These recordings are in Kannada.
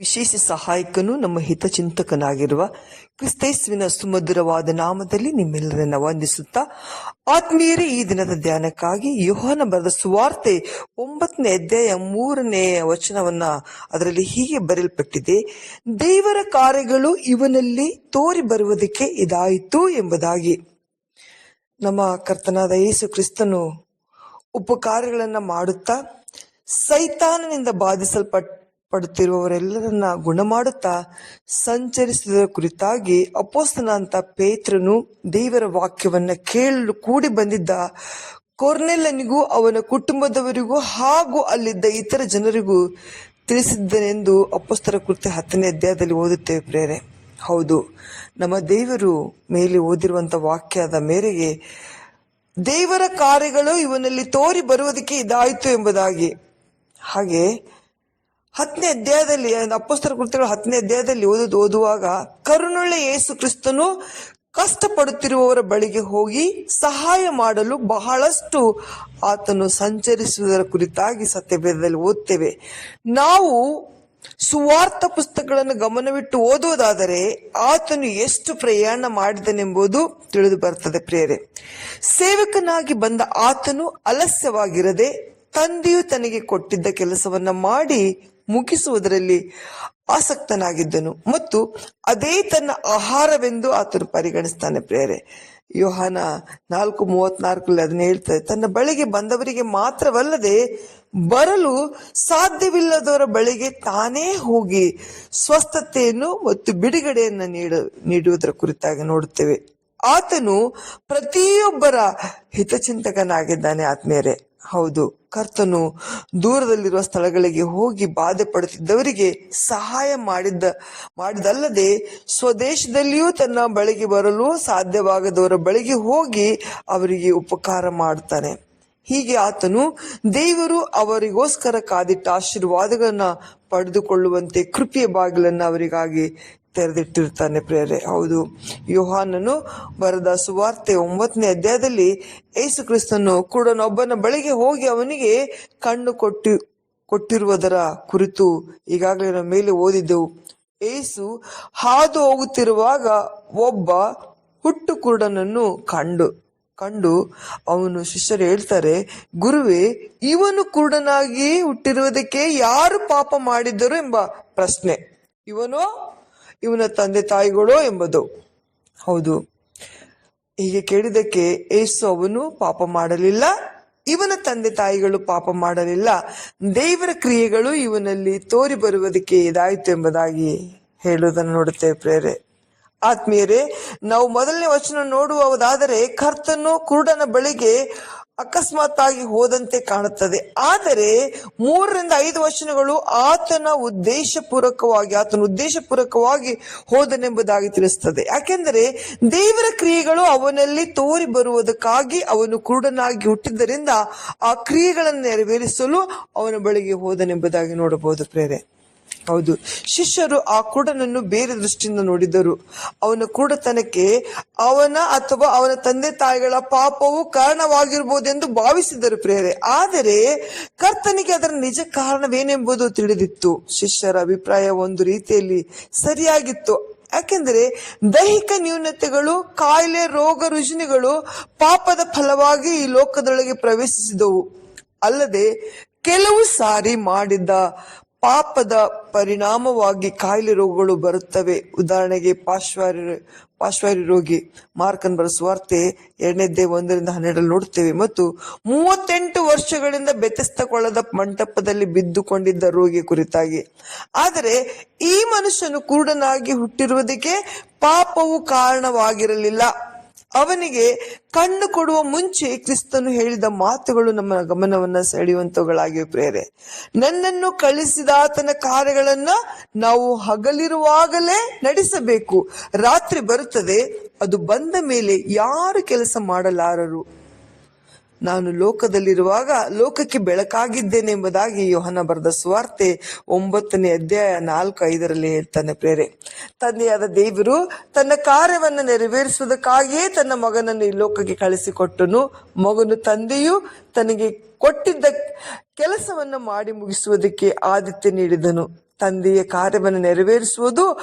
ವಿಶೇಷ ಸಹಾಯಕನು ನಮ್ಮ ಹಿತಚಿಂತಕನಾಗಿರುವ ಕ್ರಿಸ್ತೈಸ್ವಿನ ಸುಮಧುರವಾದ ನಾಮದಲ್ಲಿ ನಿಮ್ಮೆಲ್ಲರನ್ನ ವಂದಿಸುತ್ತಾ, ಆತ್ಮೀಯರೇ, ಈ ದಿನದ ಧ್ಯಾನಕ್ಕಾಗಿ ಯೋಹನ ಬರೆದ ಸುವಾರ್ತೆ ಒಂಬತ್ತನೇ ಅಧ್ಯಾಯ ಮೂರನೇ ವಚನವನ್ನ ಅದರಲ್ಲಿ ಹೀಗೆ ಬರೆಯಲ್ಪಟ್ಟಿದೆ, ದೇವರ ಕಾರ್ಯಗಳು ಇವನಲ್ಲಿ ತೋರಿ ಬರುವುದಕ್ಕೆ ಇದಾಯಿತು ಎಂಬುದಾಗಿ. ನಮ್ಮ ಕರ್ತನಾದ ಯೇಸು ಕ್ರಿಸ್ತನು ಉಪಕಾರ್ಯಗಳನ್ನ ಮಾಡುತ್ತಾ, ಸೈತಾನನಿಂದ ಬಾಧಿಸಲ್ಪಟ್ ಪಡುತ್ತಿರುವವರೆಲ್ಲರನ್ನ ಗುಣ ಮಾಡುತ್ತಾ ಸಂಚರಿಸಿದ ಕುರಿತಾಗಿ ಅಪೋಸ್ತನ ಅಂತ ಪೇತ್ರನು ದೇವರ ವಾಕ್ಯವನ್ನ ಕೇಳಲು ಕೂಡಿ ಬಂದಿದ್ದ. ಕೊರ್ನೆಲ್ಲನಿಗೂ ಅವನ ಕುಟುಂಬದವರಿಗೂ ಹಾಗೂ ಅಲ್ಲಿದ್ದ ಇತರ ಜನರಿಗೂ ತಿಳಿಸಿದ್ದನೆಂದು ಅಪೋಸ್ತರ ಕೃತ್ಯ ಹತ್ತನೇ ಅಧ್ಯಾಯದಲ್ಲಿ ಓದುತ್ತೇವೆ ಪ್ರೇರೆ ಹೌದು, ನಮ್ಮ ದೇವರು ಮೇಲೆ ಓದಿರುವಂತ ವಾಕ್ಯದ ಮೇರೆಗೆ ದೇವರ ಕಾರ್ಯಗಳು ಇವನಲ್ಲಿ ತೋರಿ ಬರುವುದಕ್ಕೆ ಇದಾಯಿತು ಎಂಬುದಾಗಿ. ಹಾಗೆ ಹತ್ತನೇ ಅಧ್ಯಾಯದಲ್ಲಿ ಅಪ್ಪಸ್ತರ ಕೃತ್ಯಗಳು ಹತ್ತನೇ ಅಧ್ಯಾಯದಲ್ಲಿ ಓದುದು, ಓದುವಾಗ ಕರುಣುಳ್ಳ ಯೇಸು ಕ್ರಿಸ್ತನು ಕಷ್ಟಪಡುತ್ತಿರುವವರ ಬಳಿಗೆ ಹೋಗಿ ಸಹಾಯ ಮಾಡಲು ಬಹಳಷ್ಟು ಆತನು ಸಂಚರಿಸುವುದರ ಕುರಿತಾಗಿ ಸತ್ಯಭೇದದಲ್ಲಿ ಓದ್ತೇವೆ. ನಾವು ಸುವಾರ್ಥ ಪುಸ್ತಕಗಳನ್ನು ಗಮನವಿಟ್ಟು ಓದುವುದಾದರೆ ಆತನು ಎಷ್ಟು ಪ್ರಯಾಣ ಮಾಡಿದನೆಂಬುದು ತಿಳಿದು ಬರ್ತದೆ ಪ್ರಿಯರೇ. ಸೇವಕನಾಗಿ ಬಂದ ಆತನು ಅಲಸ್ಯವಾಗಿರದೆ ತಂದೆಯು ತನಗೆ ಕೊಟ್ಟಿದ್ದ ಕೆಲಸವನ್ನ ಮಾಡಿ ಮುಗಿಸುವುದರಲ್ಲಿ ಆಸಕ್ತನಾಗಿದ್ದನು. ಮತ್ತು ಅದೇ ತನ್ನ ಆಹಾರವೆಂದು ಆತನು ಪರಿಗಣಿಸ್ತಾನೆ ಪ್ರೇರೆ ಯೋಹಾನ ನಾಲ್ಕು ಮೂವತ್ನಾಲ್ಕಲ್ಲಿ ಅದನ್ನು ಹೇಳ್ತಾರೆ, ತನ್ನ ಬಳಿಗೆ ಬಂದವರಿಗೆ ಮಾತ್ರವಲ್ಲದೆ ಬರಲು ಸಾಧ್ಯವಿಲ್ಲದವರ ಬಳಿಗೆ ತಾನೇ ಹೋಗಿ ಸ್ವಸ್ಥತೆಯನ್ನು ಮತ್ತು ಬಿಡುಗಡೆಯನ್ನು ನೀಡ, ನೀಡುವುದರ ಕುರಿತಾಗಿ ನೋಡುತ್ತೇವೆ. ಆತನು ಪ್ರತಿಯೊಬ್ಬರ ಹಿತಚಿಂತಕನಾಗಿದ್ದಾನೆ ಆತ್ಮೇರೆ ಹೌದು. ಕರ್ತನು ದೂರದಲ್ಲಿರುವ ಸ್ಥಳಗಳಿಗೆ ಹೋಗಿ ಬಾಧೆ ಪಡುತ್ತಿದ್ದವರಿಗೆ ಸಹಾಯ ಮಾಡಿದ್ದ, ಮಾಡಿದಲ್ಲದೆ ಸ್ವದೇಶದಲ್ಲಿಯೂ ತನ್ನ ಬಳಿಗೆ ಬರಲು ಸಾಧ್ಯವಾಗದವರ ಬಳಿಗೆ ಹೋಗಿ ಅವರಿಗೆ ಉಪಕಾರ ಮಾಡ್ತಾನೆ. ಹೀಗೆ ಆತನು ದೇವರು ಅವರಿಗೋಸ್ಕರ ಕಾದಿಟ್ಟ ಆಶೀರ್ವಾದಗಳನ್ನ ಪಡೆದುಕೊಳ್ಳುವಂತೆ ಕೃಪೆಯ ಬಾಗಿಲನ್ನು ಅವರಿಗಾಗಿ ತೆರೆದಿಟ್ಟಿರ್ತಾನೆ ಪ್ರೇರೆ ಹೌದು, ಯೋಹಾನನು ಬರೆದ ಸುವಾರ್ತೆ ಒಂಬತ್ತನೇ ಅಧ್ಯಾಯದಲ್ಲಿ ಯೇಸು ಕ್ರಿಸ್ತನು ಕೂಡನೊಬ್ಬನ ಬಳಿಗೆ ಹೋಗಿ ಅವನಿಗೆ ಕಣ್ಣು ಕೊಟ್ಟು, ಕೊಟ್ಟಿರುವುದರ ಕುರಿತು ಈಗಾಗಲೇ ನಾವು ಮೇಲೆ ಓದಿದ್ದೆವು. ಏಸು ಹಾದು ಹೋಗುತ್ತಿರುವಾಗ ಒಬ್ಬ ಹುಟ್ಟು ಕುರುಡನನ್ನು ಕಂಡು ಕಂಡು ಅವನು ಶಿಷ್ಯರು ಹೇಳ್ತಾರೆ, ಗುರುವೇ, ಇವನು ಕುರುಡನಾಗಿ ಹುಟ್ಟಿರುವುದಕ್ಕೆ ಯಾರು ಪಾಪ ಮಾಡಿದ್ದರು? ಎಂಬ ಪ್ರಶ್ನೆ. ಇವನು ಇವನ ತಂದೆ ತಾಯಿಗಳು ಎಂಬುದು. ಹೌದು. ಹೀಗೆ ಕೇಳಿದಕ್ಕೆ ಏಸು ಅವನು ಪಾಪ ಮಾಡಲಿಲ್ಲ, ಇವನ ತಂದೆ ತಾಯಿಗಳು ಪಾಪ ಮಾಡಲಿಲ್ಲ. ದೇವರ ಕ್ರಿಯೆಗಳು ಇವನಲ್ಲಿ ತೋರಿ ಬರುವುದಕ್ಕೆ ಇದಾಯಿತು ಎಂಬುದಾಗಿ ಹೇಳುವುದನ್ನು ನೋಡುತ್ತೇವೆ ಪ್ರೇರೆ. ಆತ್ಮೀಯರೇ, ನಾವು ಮೊದಲನೇ ವಚನ ನೋಡುವುದಾದರೆ ಕರ್ತನು ಕುರುಡನ ಬಳಿಗೆ ಅಕಸ್ಮಾತ್ ಆಗಿ ಹೋದಂತೆ ಕಾಣುತ್ತದೆ. ಆದರೆ ಮೂರರಿಂದ ಐದು ವಚನಗಳು ಆತನ ಉದ್ದೇಶಪೂರ್ವಕವಾಗಿ ಆತನ ಉದ್ದೇಶಪೂರ್ವಕವಾಗಿ ಹೋದನೆಂಬುದಾಗಿ ತಿಳಿಸುತ್ತದೆ ಯಾಕೆಂದರೆ ದೇವರ ಕ್ರಿಯೆಗಳು ಅವನಲ್ಲಿ ತೋರಿ ಬರುವುದಕ್ಕಾಗಿ ಅವನು ಕುರುಡನಾಗಿ ಹುಟ್ಟಿದ್ದರಿಂದ ಆ ಕ್ರಿಯೆಗಳನ್ನು ನೆರವೇರಿಸಲು ಅವನ ಬಳಿಗೆ ಹೋದನೆಂಬುದಾಗಿ ನೋಡಬಹುದು ಪ್ರೇರೆ. ಹೌದು. ಶಿಷ್ಯರು ಆ ಕುರುಡನನ್ನು ಬೇರೆ ದೃಷ್ಟಿಯಿಂದ ನೋಡಿದರು. ಅವನ ಕುರುಡತನಕ್ಕೆ ಅವನ ಅಥವಾ ಅವನ ತಂದೆ ತಾಯಿಗಳ ಪಾಪವು ಕಾರಣವಾಗಿರಬಹುದೆಂದು ಭಾವಿಸಿದರು ಪ್ರೇರೆ ಆದರೆ ಕರ್ತನಿಗೆ ಅದರ ನಿಜ ಕಾರಣವೇನೆಂಬುದು ತಿಳಿದಿತ್ತು. ಶಿಷ್ಯರ ಅಭಿಪ್ರಾಯ ಒಂದು ರೀತಿಯಲ್ಲಿ ಸರಿಯಾಗಿತ್ತು. ಯಾಕೆಂದರೆ ದೈಹಿಕ ನ್ಯೂನತೆಗಳು, ಕಾಯಿಲೆ, ರೋಗ, ರುಜಿನಿಗಳು ಪಾಪದ ಫಲವಾಗಿ ಈ ಲೋಕದೊಳಗೆ ಪ್ರವೇಶಿಸಿದವು. ಅಲ್ಲದೆ ಕೆಲವು ಸಾರಿ ಮಾಡಿದ್ದ ಪಾಪದ ಪರಿಣಾಮವಾಗಿ ಕಾಯಿಲೆ ರೋಗಗಳು ಬರುತ್ತವೆ. ಉದಾಹರಣೆಗೆ ಪಾಶ್ವಾರ ಪಾಶ್ವಾರಿ ರೋಗಿ ಮಾರ್ಕನ್ ಬರ ವಾರ್ತೆ ಎರಡನೇದ್ದೇ ಒಂದರಿಂದ ಹನ್ನೆರಡರಲ್ಲಿ ನೋಡುತ್ತೇವೆ ಮತ್ತು ಮೂವತ್ತೆಂಟು ವರ್ಷಗಳಿಂದ ಬೆತೆಸ್ತಕೊಳ್ಳದ ಮಂಟಪದಲ್ಲಿ ಬಿದ್ದುಕೊಂಡಿದ್ದ ರೋಗಿ ಕುರಿತಾಗಿ. ಆದರೆ ಈ ಮನುಷ್ಯನು ಕುರುಡನಾಗಿ ಹುಟ್ಟಿರುವುದಕ್ಕೆ ಪಾಪವು ಕಾರಣವಾಗಿರಲಿಲ್ಲ. ಅವನಿಗೆ ಕಣ್ಣು ಕೊಡುವ ಮುಂಚೆ ಕ್ರಿಸ್ತನು ಹೇಳಿದ ಮಾತುಗಳು ನಮ್ಮ ಗಮನವನ್ನ ಸೆಳೆಯುವಂತವುಗಳಾಗಿವೆ ಪ್ರೇರೆ. ನನ್ನನ್ನು ಕಳಿಸಿದಾತನ ಕಾರ್ಯಗಳನ್ನ ನಾವು ಹಗಲಿರುವಾಗಲೇ ನಡೆಸಬೇಕು. ರಾತ್ರಿ ಬರುತ್ತದೆ, ಅದು ಬಂದ ಮೇಲೆ ಯಾರು ಕೆಲಸ ಮಾಡಲಾರರು? ನಾನು ಲೋಕದಲ್ಲಿರುವಾಗ ಲೋಕಕ್ಕೆ ಬೆಳಕಾಗಿದ್ದೇನೆ ಎಂಬುದಾಗಿ ಯೋಹನ ಬರೆದ ಸ್ವಾರ್ತೆ ಒಂಬತ್ತನೇ ಅಧ್ಯಾಯ ನಾಲ್ಕು ಐದರಲ್ಲಿ ಹೇಳ್ತಾನೆ ಪ್ರೇರೆ. ತಂದೆಯಾದ ದೇವರು ತನ್ನ ಕಾರ್ಯವನ್ನು ನೆರವೇರಿಸುವುದಕ್ಕಾಗಿಯೇ ತನ್ನ ಮಗನನ್ನು ಈ ಲೋಕಕ್ಕೆ ಕಳಿಸಿಕೊಟ್ಟನು. ಮಗನು ತಂದೆಯು ತನಗೆ ಕೊಟ್ಟಿದ್ದ ಕೆಲಸವನ್ನು ಮಾಡಿ ಮುಗಿಸುವುದಕ್ಕೆ ಆದಿತ್ಯ ನೀಡಿದನು. ತಂದೆಯ ಕಾರ್ಯವನ್ನು ನೆರವೇರಿಸುವುದು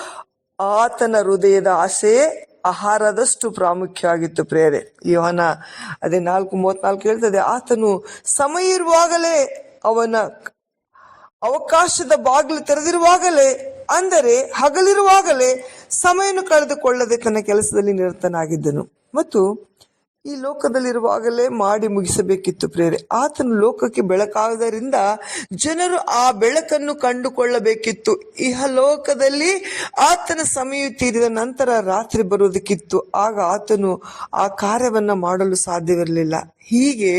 ಆತನ ಹೃದಯದ ಆಸೆಯೇ ಆಹಾರದಷ್ಟು ಪ್ರಾಮುಖ್ಯವಾಗಿತ್ತು ಪ್ರೇರೆ ಯೋಹನ ಅದೇ ನಾಲ್ಕು ಮೂವತ್ನಾಲ್ಕು ಹೇಳ್ತದೆ, ಆತನು ಸಮಯ ಇರುವಾಗಲೇ ಅವನ ಅವಕಾಶದ ಬಾಗಿಲು ತೆರೆದಿರುವಾಗಲೇ, ಅಂದರೆ ಹಗಲಿರುವಾಗಲೇ ಸಮಯವನ್ನು ಕಳೆದುಕೊಳ್ಳದೆ ತನ್ನ ಕೆಲಸದಲ್ಲಿ ನಿರತನಾಗಿದ್ದನು. ಮತ್ತು ಈ ಲೋಕದಲ್ಲಿರುವಾಗಲೇ ಮಾಡಿ ಮುಗಿಸಬೇಕಿತ್ತು ಪ್ರೇರೆ ಆತನು ಲೋಕಕ್ಕೆ ಬೆಳಕಾಗದರಿಂದ ಜನರು ಆ ಬೆಳಕನ್ನು ಕಂಡುಕೊಳ್ಳಬೇಕಿತ್ತು. ಇಹ ಲೋಕದಲ್ಲಿ ಆತನ ಸಮಯ ತೀರಿದ ನಂತರ ರಾತ್ರಿ ಬರುವುದಕ್ಕಿತ್ತು. ಆಗ ಆತನು ಆ ಕಾರ್ಯವನ್ನ ಮಾಡಲು ಸಾಧ್ಯವಿರಲಿಲ್ಲ. ಹೀಗೆ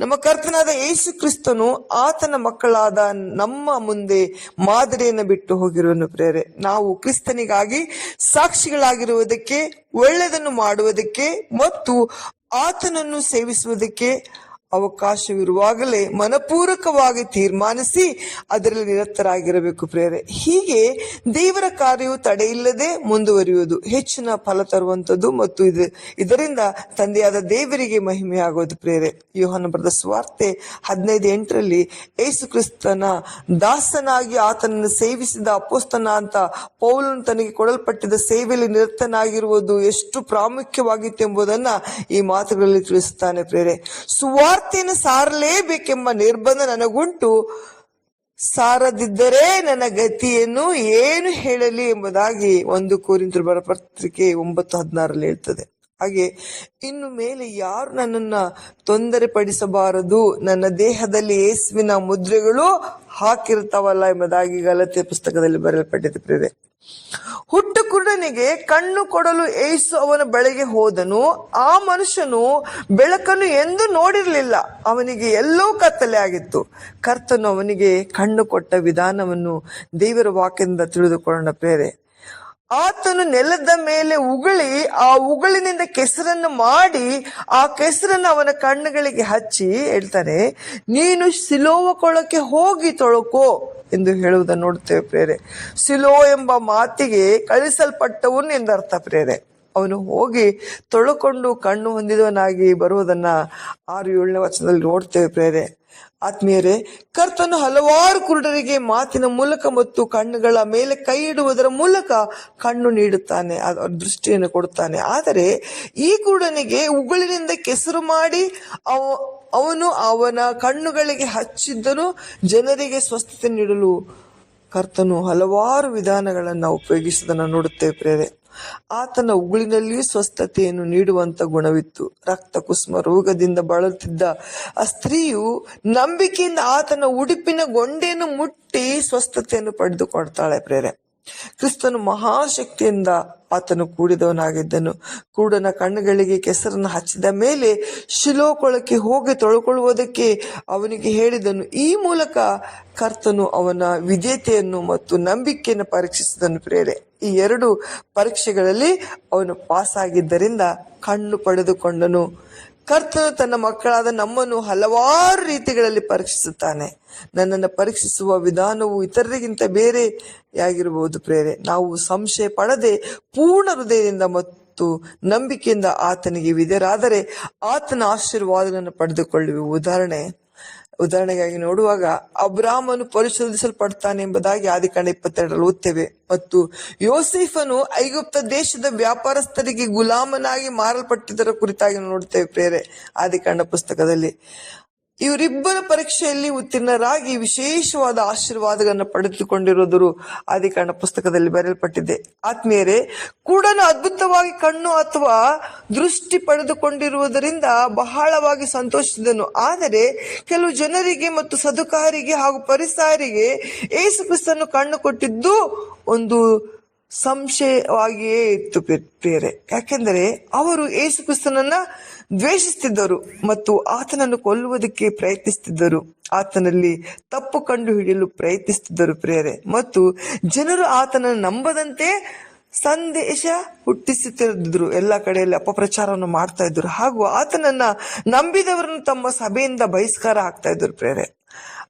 ನಮ್ಮ ಕರ್ತನಾದ ಯೇಸು ಕ್ರಿಸ್ತನು ಆತನ ಮಕ್ಕಳಾದ ನಮ್ಮ ಮುಂದೆ ಮಾದರಿಯನ್ನು ಬಿಟ್ಟು ಹೋಗಿರುವನು ಪ್ರೇರೆ ನಾವು ಕ್ರಿಸ್ತನಿಗಾಗಿ ಸಾಕ್ಷಿಗಳಾಗಿರುವುದಕ್ಕೆ, ಒಳ್ಳೆಯದನ್ನು ಮಾಡುವುದಕ್ಕೆ ಮತ್ತು ಆತನನ್ನು ಸೇವಿಸುವುದಕ್ಕೆ ಅವಕಾಶವಿರುವಾಗಲೇ ಮನಪೂರಕವಾಗಿ ತೀರ್ಮಾನಿಸಿ ಅದರಲ್ಲಿ ನಿರತರಾಗಿರಬೇಕು ಪ್ರೇರೆ ಹೀಗೆ ದೇವರ ಕಾರ್ಯವು ತಡೆಯಿಲ್ಲದೆ ಮುಂದುವರಿಯುವುದು ಹೆಚ್ಚಿನ ಫಲ ತರುವಂತದ್ದು ಮತ್ತು ಇದು ಇದರಿಂದ ತಂದೆಯಾದ ದೇವರಿಗೆ ಮಹಿಮೆಯಾಗುವುದು ಪ್ರೇರೆ ಯೋಹನ ಬರೆದ ಸ್ವಾರ್ತೆ ಹದಿನೈದು ಎಂಟರಲ್ಲಿ ಯೇಸು ಕ್ರಿಸ್ತನ ದಾಸನಾಗಿ ಆತನನ್ನು ಸೇವಿಸಿದ ಅಪೋಸ್ತನ ಅಂತ ಪೌಲನು ತನಗೆ ಕೊಡಲ್ಪಟ್ಟಿದ್ದ ಸೇವೆಯಲ್ಲಿ ನಿರತನಾಗಿರುವುದು ಎಷ್ಟು ಪ್ರಾಮುಖ್ಯವಾಗಿತ್ತು ಎಂಬುದನ್ನ ಈ ಮಾತುಗಳಲ್ಲಿ ತಿಳಿಸುತ್ತಾನೆ ಪ್ರೇರೆ ಸುವಾರ್ತೆಯನ್ನು ಸಾರಲೇಬೇಕೆಂಬ ನಿರ್ಬಂಧ ನನಗುಂಟು ಸಾರದಿದ್ದರೆ ನನ್ನ ಗತಿಯನ್ನು ಏನು ಹೇಳಲಿ ಎಂಬುದಾಗಿ ಒಂದು ಕೋರಿಂತರು ಬರ ಪತ್ರಿಕೆ ಒಂಬತ್ತು ಹದಿನಾರಲ್ಲಿ ಹೇಳ್ತದೆ. ಹಾಗೆ, ಇನ್ನು ಮೇಲೆ ಯಾರು ನನ್ನನ್ನ ತೊಂದರೆ ಪಡಿಸಬಾರದು ನನ್ನ ದೇಹದಲ್ಲಿ ಯೇಸುವಿನ ಮುದ್ರೆಗಳು ಹಾಕಿರ್ತಾವಲ್ಲ ಎಂಬುದಾಗಿ ಗಲತಿಯ ಪುಸ್ತಕದಲ್ಲಿ ಬರೆಯಲ್ಪಟ್ಟಿದೆ ಪ್ರೇರೆ ಹುಟ್ಟು ಕುರುಡನಿಗೆ ಕಣ್ಣು ಕೊಡಲು ಏಸು ಅವನ ಬಳಿಗೆ ಹೋದನು. ಆ ಮನುಷ್ಯನು ಬೆಳಕನ್ನು ಎಂದು ನೋಡಿರಲಿಲ್ಲ. ಅವನಿಗೆ ಎಲ್ಲೋ ಕತ್ತಲೆ ಆಗಿತ್ತು. ಕರ್ತನು ಅವನಿಗೆ ಕಣ್ಣು ಕೊಟ್ಟ ವಿಧಾನವನ್ನು ದೇವರ ವಾಕ್ಯದಿಂದ ತಿಳಿದುಕೊಳ್ಳೋಣ ಪ್ರೇರೆ ಆತನು ನೆಲದ ಮೇಲೆ ಉಗುಳಿ, ಆ ಉಗುಳಿನಿಂದ ಕೆಸರನ್ನು ಮಾಡಿ, ಆ ಕೆಸರನ್ನು ಅವನ ಕಣ್ಣುಗಳಿಗೆ ಹಚ್ಚಿ ಹೇಳ್ತಾರೆ, ನೀನು ಸಿಲೋವ ಕೊಳಕ್ಕೆ ಹೋಗಿ ತೊಳಕೋ ಎಂದು ಹೇಳುವುದನ್ನು ನೋಡುತ್ತೇವೆ ಪ್ರೇರೆ ಸಿಲೋ ಎಂಬ ಮಾತಿಗೆ ಕಳಿಸಲ್ಪಟ್ಟವನು ಎಂದರ್ಥ ಪ್ರೇರೆ ಅವನು ಹೋಗಿ ತೊಳಕೊಂಡು ಕಣ್ಣು ಹೊಂದಿದವನಾಗಿ ಬರುವುದನ್ನ ಆರು ಏಳನೇ ವಚನದಲ್ಲಿ ನೋಡ್ತೇವೆ ಪ್ರೇರೆ ಆತ್ಮೀಯರೇ, ಕರ್ತನು ಹಲವಾರು ಕುರುಡರಿಗೆ ಮಾತಿನ ಮೂಲಕ ಮತ್ತು ಕಣ್ಣುಗಳ ಮೇಲೆ ಕೈ ಇಡುವುದರ ಮೂಲಕ ಕಣ್ಣು ನೀಡುತ್ತಾನೆ ಅದರ ದೃಷ್ಟಿಯನ್ನು ಕೊಡುತ್ತಾನೆ. ಆದರೆ ಈ ಕುರುಡನಿಗೆ ಉಗುಳಿನಿಂದ ಕೆಸರು ಮಾಡಿ ಅವ, ಅವನು ಅವನ ಕಣ್ಣುಗಳಿಗೆ ಹಚ್ಚಿದ್ದನು, ಜನರಿಗೆ ಸ್ವಸ್ಥತೆ ನೀಡಲು ಕರ್ತನು ಹಲವಾರು ವಿಧಾನಗಳನ್ನು ಉಪಯೋಗಿಸುವುದನ್ನು ನೋಡುತ್ತೇವೆ ಪ್ರೇರೆ ಆತನ ಉಗುಳಿನಲ್ಲಿಯೂ ಸ್ವಸ್ಥತೆಯನ್ನು ನೀಡುವಂತ ಗುಣವಿತ್ತು. ರಕ್ತ ಕುಸುಮ ರೋಗದಿಂದ ಬಳಲುತ್ತಿದ್ದ ಆ ಸ್ತ್ರೀಯು ನಂಬಿಕೆಯಿಂದ ಆತನ ಉಡುಪಿನ ಗೊಂಡೆಯನ್ನು ಮುಟ್ಟಿ ಸ್ವಸ್ಥತೆಯನ್ನು ಪಡೆದುಕೊಳ್ತಾಳೆ ಪ್ರೇರೆ. ಕ್ರಿಸ್ತನು ಮಹಾಶಕ್ತಿಯಿಂದ ಆತನು ಕೂಡಿದವನಾಗಿದ್ದನು. ಕೂಡನ ಕಣ್ಣುಗಳಿಗೆ ಕೆಸರನ್ನು ಹಚ್ಚಿದ ಮೇಲೆ ಶಿಲೋಕೊಳಕ್ಕೆ ಹೋಗಿ ತೊಳ್ಕೊಳ್ಳುವುದಕ್ಕೆ ಅವನಿಗೆ ಹೇಳಿದನು. ಈ ಮೂಲಕ ಕರ್ತನು ಅವನ ವಿಜೇತೆಯನ್ನು ಮತ್ತು ನಂಬಿಕೆಯನ್ನು ಪರೀಕ್ಷಿಸಿದನು ಪ್ರೇರೆ ಈ ಎರಡು ಪರೀಕ್ಷೆಗಳಲ್ಲಿ ಅವನು ಪಾಸ್ ಆಗಿದ್ದರಿಂದ ಕಣ್ಣು ಪಡೆದುಕೊಂಡನು. ಕರ್ತನು ತನ್ನ ಮಕ್ಕಳಾದ ನಮ್ಮನ್ನು ಹಲವಾರು ರೀತಿಗಳಲ್ಲಿ ಪರೀಕ್ಷಿಸುತ್ತಾನೆ. ನನ್ನನ್ನು ಪರೀಕ್ಷಿಸುವ ವಿಧಾನವು ಇತರರಿಗಿಂತ ಬೇರೆಯಾಗಿರಬಹುದು ಪ್ರೇರೆ ನಾವು ಸಂಶಯ ಪಡದೆ ಪೂರ್ಣ ಹೃದಯದಿಂದ ಮತ್ತು ನಂಬಿಕೆಯಿಂದ ಆತನಿಗೆ ವಿಧರಾದರೆ ಆತನ ಆಶೀರ್ವಾದಗಳನ್ನು ಪಡೆದುಕೊಳ್ಳುವ. ಉದಾಹರಣೆ ಉದಾಹರಣೆಗಾಗಿ ನೋಡುವಾಗ ಅಬ್ರಾಮನು ಪರಿಶೋಧಿಸಲ್ಪಡ್ತಾನೆ ಎಂಬುದಾಗಿ ಆದಿಕಾಂಡ ಇಪ್ಪತ್ತೆರಡರಲ್ಲಿ ಓದ್ತೇವೆ. ಮತ್ತು ಯೋಸೆಫನು ಐಗುಪ್ತ ದೇಶದ ವ್ಯಾಪಾರಸ್ಥರಿಗೆ ಗುಲಾಮನಾಗಿ ಮಾರಲ್ಪಟ್ಟಿದ್ದರ ಕುರಿತಾಗಿ ನೋಡ್ತೇವೆ ಪ್ರೇರೆ ಆದಿಕಾಂಡ ಪುಸ್ತಕದಲ್ಲಿ. ಇವರಿಬ್ಬರ ಪರೀಕ್ಷೆಯಲ್ಲಿ ಉತ್ತೀರ್ಣರಾಗಿ ವಿಶೇಷವಾದ ಆಶೀರ್ವಾದಗಳನ್ನು ಪಡೆದುಕೊಂಡಿರುವುದರು ಆದಿಕಾಂಡ ಪುಸ್ತಕದಲ್ಲಿ ಬರೆಯಲ್ಪಟ್ಟಿದೆ. ಆತ್ಮೀಯರೇ ಕೂಡ ಅದ್ಭುತವಾಗಿ ಕಣ್ಣು ಅಥವಾ ದೃಷ್ಟಿ ಪಡೆದುಕೊಂಡಿರುವುದರಿಂದ ಬಹಳವಾಗಿ ಸಂತೋಷಿಸಿದನು. ಆದರೆ ಕೆಲವು ಜನರಿಗೆ ಮತ್ತು ಸದುಕಾರಿಗೆ ಹಾಗೂ ಪರಿಸಾರಿಗೆ ಏಸು ಕ್ರಿಸ್ತನ್ನು ಕಣ್ಣು ಕೊಟ್ಟಿದ್ದು ಒಂದು ಸಂಶಯವಾಗಿಯೇ ಇತ್ತು ಬೇರೆ ಪ್ರಿಯರೇ ಯಾಕೆಂದರೆ ಅವರು ಏಸು ಕ್ರಿಸ್ತನನ್ನ ದ್ವೇಷಿಸುತ್ತಿದ್ದರು ಮತ್ತು ಆತನನ್ನು ಕೊಲ್ಲುವುದಕ್ಕೆ ಪ್ರಯತ್ನಿಸುತ್ತಿದ್ದರು ಆತನಲ್ಲಿ ತಪ್ಪು ಕಂಡು ಹಿಡಿಯಲು ಪ್ರಯತ್ನಿಸುತ್ತಿದ್ದರು ಪ್ರೇರೆ. ಮತ್ತು ಜನರು ಆತನನ್ನು ನಂಬದಂತೆ ಸಂದೇಶ ಹುಟ್ಟಿಸುತ್ತಿದ್ದರು. ಎಲ್ಲ ಕಡೆಯಲ್ಲಿ ಅಪಪ್ರಚಾರವನ್ನು ಮಾಡ್ತಾ ಇದ್ರು ಹಾಗೂ ಆತನನ್ನ ನಂಬಿದವರನ್ನು ತಮ್ಮ ಸಭೆಯಿಂದ ಬಹಿಷ್ಕಾರ ಆಗ್ತಾ ಇದ್ರು ಪ್ರೇರೆ.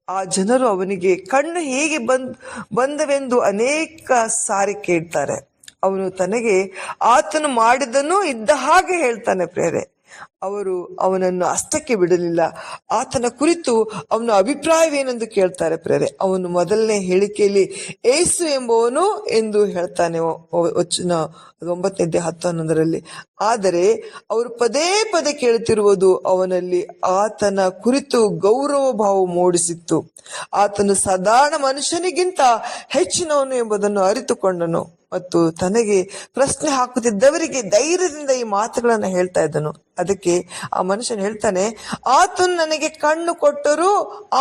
ಆ ಜನರು ಅವನಿಗೆ, ಕಣ್ಣು ಹೇಗೆ ಬಂದ್, ಬಂದವೆಂದು ಅನೇಕ ಸಾರಿ ಕೇಳ್ತಾರೆ. ಅವನು ತನಗೆ, ಆತನು ಮಾಡಿದನು ಇದ್ದ ಹಾಗೆ ಹೇಳ್ತಾನೆ ಪ್ರೇರೆ. ಅವರು ಅವನನ್ನು ಅಷ್ಟಕ್ಕೆ ಬಿಡಲಿಲ್ಲ. ಆತನ ಕುರಿತು ಅವನ ಅಭಿಪ್ರಾಯವೇನೆಂದು ಕೇಳ್ತಾರೆ ಪ್ರೇರೆ ಅವನು ಮೊದಲನೇ ಹೇಳಿಕೆಯಲ್ಲಿ ಏಸು ಎಂಬುವನು ಎಂದು ಹೇಳ್ತಾನೆ ಒಂಬತ್ತನೇ ಹತ್ತು ಹನ್ನೊಂದರಲ್ಲಿ ಆದರೆ ಅವರು ಪದೇ ಪದೇ ಕೇಳುತ್ತಿರುವುದು ಅವನಲ್ಲಿ ಆತನ ಕುರಿತು ಗೌರವ ಭಾವ ಮೂಡಿಸಿತ್ತು. ಆತನು ಸಾಧಾರಣ ಮನುಷ್ಯನಿಗಿಂತ ಹೆಚ್ಚಿನವನು ಎಂಬುದನ್ನು ಅರಿತುಕೊಂಡನು. ಮತ್ತು ತನಗೆ ಪ್ರಶ್ನೆ ಹಾಕುತ್ತಿದ್ದವರಿಗೆ ಧೈರ್ಯದಿಂದ ಈ ಮಾತುಗಳನ್ನು ಹೇಳ್ತಾ ಇದ್ದನು. ಅದಕ್ಕೆ ಆ ಮನುಷ್ಯನು ಹೇಳ್ತಾನೆ, ಆತನು ನನಗೆ ಕಣ್ಣು ಕೊಟ್ಟರು,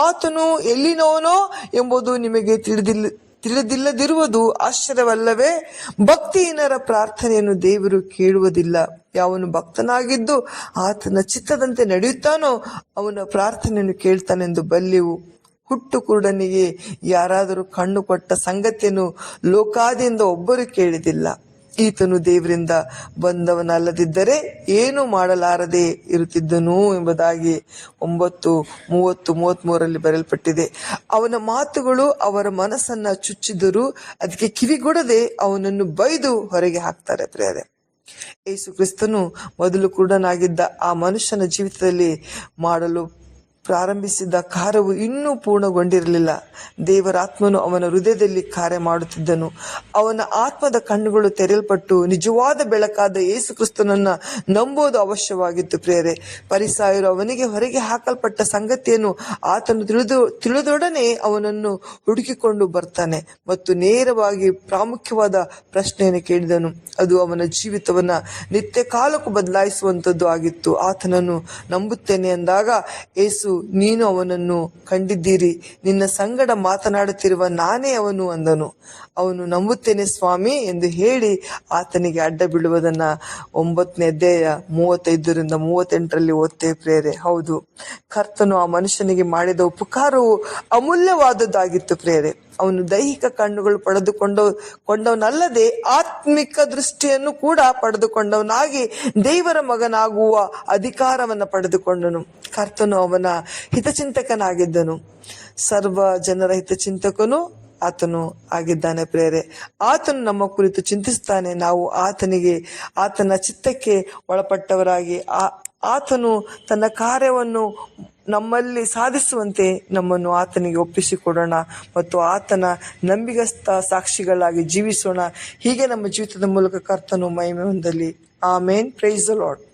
ಆತನು ಎಲ್ಲಿನವನೋ ಎಂಬುದು ನಿಮಗೆ ತಿಳಿದಿಲ್ಲ, ತಿಳಿದಿಲ್ಲದಿರುವುದು ಆಶ್ಚರ್ಯವಲ್ಲವೇ? ಭಕ್ತಿಹೀನರ ಪ್ರಾರ್ಥನೆಯನ್ನು ದೇವರು ಕೇಳುವುದಿಲ್ಲ. ಯಾವನು ಭಕ್ತನಾಗಿದ್ದು ಆತನ ಚಿತ್ತದಂತೆ ನಡೆಯುತ್ತಾನೋ ಅವನ ಪ್ರಾರ್ಥನೆಯನ್ನು ಕೇಳ್ತಾನೆಂದು ಬಲ್ಲೆವು ಹುಟ್ಟು ಕುರುಡನಿಗೆ ಯಾರಾದರೂ ಕಣ್ಣು ಕೊಟ್ಟ ಸಂಗತಿಯನ್ನು ಲೋಕಾದಿಯಿಂದ ಒಬ್ಬರು ಕೇಳಿದಿಲ್ಲ. ಈತನು ದೇವರಿಂದ ಬಂದವನಲ್ಲದಿದ್ದರೆ ಏನು ಮಾಡಲಾರದೆ ಇರುತ್ತಿದ್ದನು ಎಂಬುದಾಗಿ ಒಂಬತ್ತು ಮೂವತ್ತು ಮೂವತ್ತ್ ಮೂರರಲ್ಲಿ ಬರೆಯಲ್ಪಟ್ಟಿದೆ. ಅವನ ಮಾತುಗಳು ಅವರ ಮನಸ್ಸನ್ನ ಚುಚ್ಚಿದರೂ ಅದಕ್ಕೆ ಕಿವಿಗೊಡದೆ ಅವನನ್ನು ಬೈದು ಹೊರಗೆ ಹಾಕ್ತಾರೆ ಪ್ರಿಯರೇ. ಯೇಸು ಕ್ರಿಸ್ತನು ಮೊದಲು ಕುರುಡನಾಗಿದ್ದ ಆ ಮನುಷ್ಯನ ಜೀವಿತದಲ್ಲಿ ಮಾಡಲು ಪ್ರಾರಂಭಿಸಿದ ಕಾರ್ಯವು ಇನ್ನೂ ಪೂರ್ಣಗೊಂಡಿರಲಿಲ್ಲ. ದೇವರಾತ್ಮನು ಅವನ ಹೃದಯದಲ್ಲಿ ಕಾರ್ಯ ಮಾಡುತ್ತಿದ್ದನು. ಅವನ ಆತ್ಮದ ಕಣ್ಣುಗಳು ತೆರೆಯಲ್ಪಟ್ಟು ನಿಜವಾದ ಬೆಳಕಾದ ಯೇಸು ಕ್ರಿಸ್ತನನ್ನ ನಂಬುವುದು ಅವಶ್ಯವಾಗಿತ್ತು ಪ್ರೇರೆ ಪರಿಸಾಯರು ಅವನಿಗೆ ಹೊರಗೆ ಹಾಕಲ್ಪಟ್ಟ ಸಂಗತಿಯನ್ನು ಆತನು ತಿಳಿದು, ತಿಳಿದೊಡನೆ ಅವನನ್ನು ಹುಡುಕಿಕೊಂಡು ಬರ್ತಾನೆ ಮತ್ತು ನೇರವಾಗಿ ಪ್ರಾಮುಖ್ಯವಾದ ಪ್ರಶ್ನೆಯನ್ನು ಕೇಳಿದನು. ಅದು ಅವನ ಜೀವಿತವನ್ನ ನಿತ್ಯ ಕಾಲಕ್ಕೂ ಬದಲಾಯಿಸುವಂತದ್ದು ಆಗಿತ್ತು. ಆತನನ್ನು ನಂಬುತ್ತೇನೆ ಎಂದಾಗ ಏಸು ನೀನು ಅವನನ್ನು ಕಂಡಿದ್ದೀರಿ. ನಿನ್ನ ಸಂಗಡ ಮಾತನಾಡುತ್ತಿರುವ ನಾನೇ ಅವನು ಅಂದನು. ಅವನು ನಂಬುತ್ತೇನೆ ಸ್ವಾಮಿ ಎಂದು ಹೇಳಿ ಆತನಿಗೆ ಅಡ್ಡ ಬೀಳುವುದನ್ನ ಒಂಬತ್ತನೇ ಅಧ್ಯಾಯ ಮೂವತ್ತೈದರಿಂದ ಮೂವತ್ತೆಂಟರಲ್ಲಿ ಓದ್ತೇ ಪ್ರೇರೆ ಹೌದು, ಕರ್ತನು ಆ ಮನುಷ್ಯನಿಗೆ ಮಾಡಿದ ಉಪಕಾರವು ಅಮೂಲ್ಯವಾದದ್ದಾಗಿತ್ತು ಪ್ರೇರೆ ಅವನು ದೈಹಿಕ ಕಣ್ಣುಗಳು ಪಡೆದುಕೊಂಡ ಕೊಂಡವನಲ್ಲದೆ ಆತ್ಮಿಕ ದೃಷ್ಟಿಯನ್ನು ಕೂಡ ಪಡೆದುಕೊಂಡವನಾಗಿ ದೇವರ ಮಗನಾಗುವ ಅಧಿಕಾರವನ್ನು ಪಡೆದುಕೊಂಡನು. ಕರ್ತನು ಅವನ ಹಿತಚಿಂತಕನಾಗಿದ್ದನು. ಸರ್ವ ಜನರ ಹಿತಚಿಂತಕನು ಆತನು ಆಗಿದ್ದಾನೆ ಪ್ರೇರೆ ಆತನು ನಮ್ಮ ಕುರಿತು ಚಿಂತಿಸ್ತಾನೆ. ನಾವು ಆತನಿಗೆ, ಆತನ ಚಿತ್ತಕ್ಕೆ ಒಳಪಟ್ಟವರಾಗಿ ಆತನು ತನ್ನ ಕಾರ್ಯವನ್ನು ನಮ್ಮಲ್ಲಿ ಸಾಧಿಸುವಂತೆ ನಮ್ಮನ್ನು ಆತನಿಗೆ ಒಪ್ಪಿಸಿಕೊಡೋಣ ಮತ್ತು ಆತನ ನಂಬಿಗಸ್ತ ಸಾಕ್ಷಿಗಳಾಗಿ ಜೀವಿಸೋಣ. ಹೀಗೆ ನಮ್ಮ ಜೀವಿತದ ಮೂಲಕ ಕರ್ತನು ಮಹಿಮೆ ಹೊಂದಲಿ ಆಮೇನ್ ಪ್ರೈಸ್ ಲಾರ್ಡ್